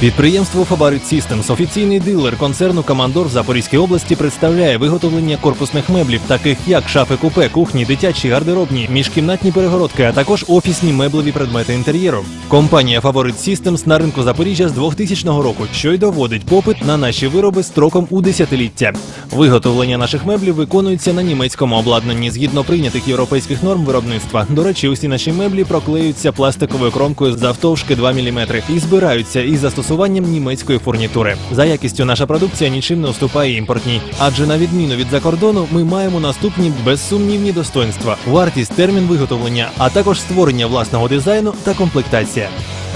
Підприємство Fabarit Systems, офіційний дилер концерну Командор в Запорізькій області, представляє виготовлення корпусних меблів, таких як шафи купе, кухні, дитячі, гардеробні, міжкімнатні перегородки, а також офісні меблеві предмети інтер'єру. Компанія Fabarit Systems на ринку Запоріжжя з 2000 року, що й доводить попит на наші вироби строком у десятиліття. Виготовлення наших меблів виконується на німецькому обладнанні згідно прийнятих європейських норм виробництва. До речі, усі наші меблі проклеюються пластиковою кромкою завтовшки 2 мм і збираються із застосуванням німецької фурнітури. За якістю наша продукція нічим не уступає імпортній, адже на відміну від закордону, ми маємо наступні безсумнівні достоинства: вартість, термін виготовлення, а також створення власного дизайну та комплектація.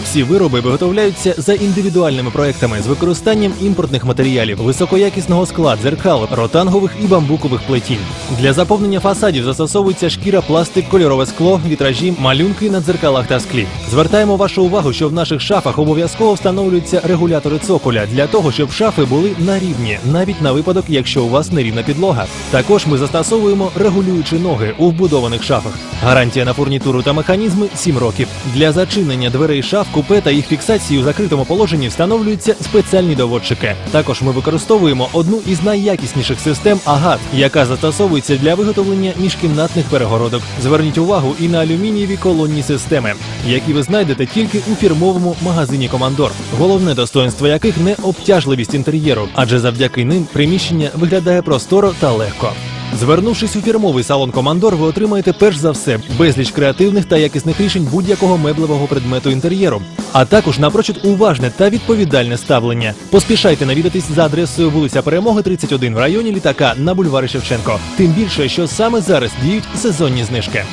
Всі вироби виготовляються за індивідуальними проектами з використанням імпортних матеріалів, високоякісного скла, дзеркал, ротангових і бамбукових плетінь. Для заповнення фасадів застосовується шкіра, пластик, кольорове скло, вітражі, малюнки на дзеркалах та склі. Звертаємо вашу увагу, що в наших шафах обов'язково встановлюються регулятори цоколя для того, щоб шафи були на рівні, навіть на випадок, якщо у вас нерівна підлога. Також ми застосовуємо регулюючі ноги у вбудованих шафах. Гарантія на фурнітуру та механізми 7 років. Для зачинення дверей шаф, купе та їх фіксації у закритому положенні встановлюються спеціальні доводчики. Також ми використовуємо одну із найякісніших систем АГАТ, яка застосовується для виготовлення міжкімнатних перегородок. Зверніть увагу і на алюмінієві колонні системи, які ви знайдете тільки у фірмовому магазині Командор. Головне достоинство яких не обтяжливість інтер'єру, адже завдяки ним приміщення виглядає просторо та легко. Звернувшись у фірмовий салон Командор, ви отримаєте перш за все безліч креативних та якісних рішень будь-якого меблевого предмету інтер'єру, а також напрочуд уважне та відповідальне ставлення. Поспішайте навідатись за адресою вулиця Перемоги 31 в районі літака на бульварі Шевченко. Тим більше, що саме зараз діють сезонні знижки.